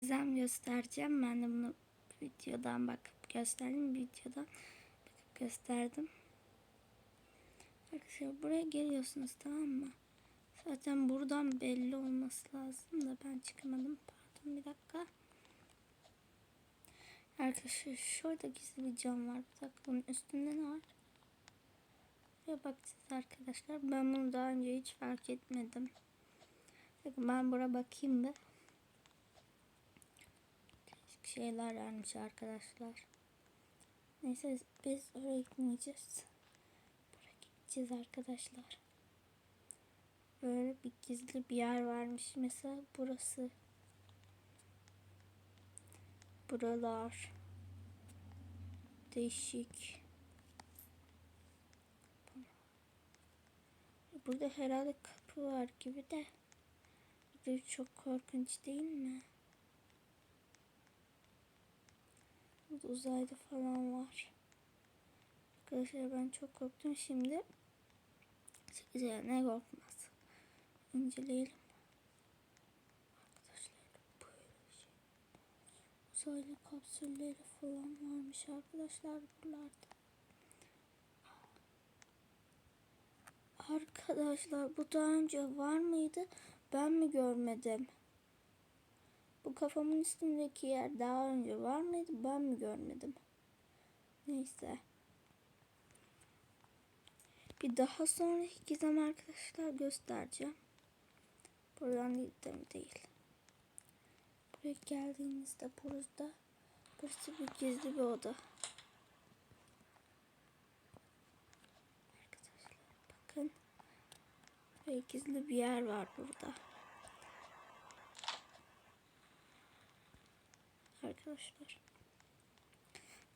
Gizem göstereceğim. Ben de bunu videodan bakıp gösterdim. Videodan bakıp gösterdim. Arkadaşlar buraya geliyorsunuz tamam mı? Zaten buradan belli olması lazım da ben çıkamadım. Pardon bir dakika. Arkadaşlar şurada gizli bir cam var. Bir dakika bunun üstünde ne var? Buraya bakacağız arkadaşlar. Ben bunu daha önce hiç fark etmedim. Bakın ben buraya bakayım bir. Şeyler vermiş arkadaşlar. Neyse biz oraya gitmeyeceğiz. Buraya gideceğiz arkadaşlar. Böyle bir gizli bir yer varmış. Mesela burası. Buralar. Değişik. Burada herhalde kapı var gibi de. Bu çok korkunç değil mi? Burada uzayda falan var. Arkadaşlar ben çok korktum şimdi. Çekeceğim ne korkmaz. İnceleyelim. Arkadaşlar böyle şey. Uzaylı kapsülleri falan varmış arkadaşlar buralarda. Arkadaşlar bu daha önce var mıydı? Ben mi görmedim? Bu kafamın üstündeki yer daha önce var mıydı? Ben mi görmedim? Neyse. Bir daha sonraki gizem arkadaşlar göstereceğim. Buradan mi değil. Buraya geldiğinizde burada burası bir gizli bir oda. Arkadaşlar bakın. Buraya gizli bir yer var burada. Arkadaşlar.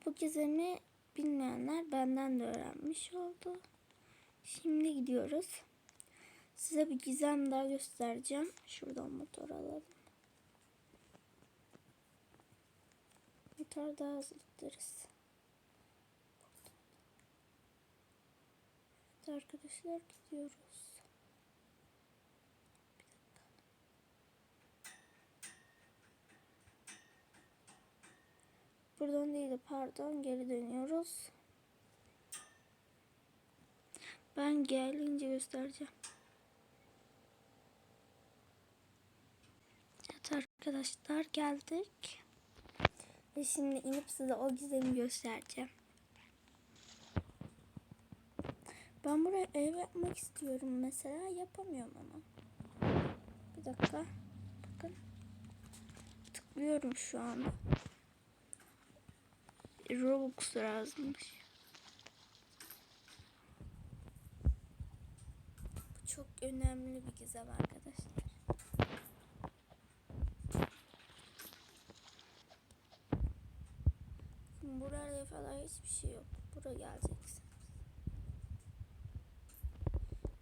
Bu gizemi bilmeyenler benden de öğrenmiş oldu. Şimdi gidiyoruz. Size bir gizem daha göstereceğim. Şuradan motor alalım. Motor daha hızlı. Evet arkadaşlar gidiyoruz. Buradan değil de pardon geri dönüyoruz. Ben gelince göstereceğim. Evet arkadaşlar geldik. Ve şimdi inip size o gizemi göstereceğim. Ben buraya ev yapmak istiyorum mesela yapamıyorum ama. Bir dakika. Bakın. Tıklıyorum şu anda. Robux yazmış. Bu çok önemli bir gizem arkadaşlar. Buraya falan hiçbir şey yok. Buraya geleceksiniz.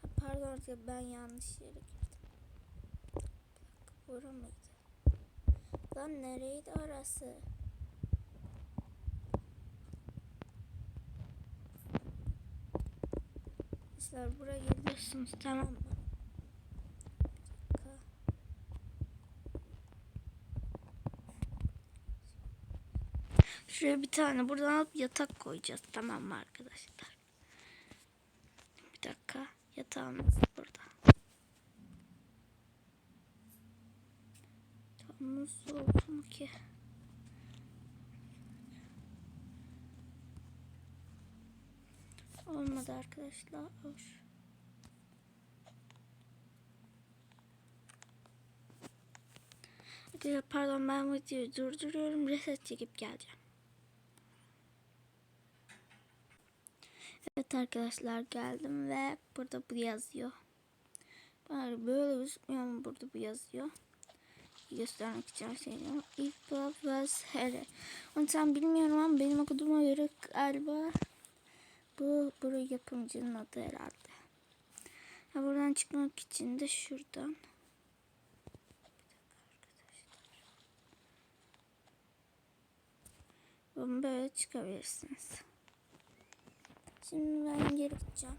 Ha, pardon arkadaşlar ben yanlış yere girdim. Bir bura mıydı? Lan nereydi orası? Arkadaşlar buraya geliyorsunuz tamam mı? Şuraya bir tane buradan alıp yatak koyacağız tamam mı arkadaşlar? Bir dakika yatağımız burada. Yatağımız soğuk mu ki? Olmadı arkadaşlar. Arkadaşlar pardon ben videoyu durduruyorum. Reset çekip geleceğim. Evet arkadaşlar geldim ve burada bu yazıyor. Bari böyle gözükmüyor ama burada bu yazıyor. Göstermek için söylüyorum. If Bob was here. Onu sen bilmiyorum ama benim okuduğuma göre galiba bu buraya yapımcının adı herhalde. Ya buradan çıkmak için de şuradan. Bunu böyle çıkabilirsiniz. Şimdi ben geri gideceğim.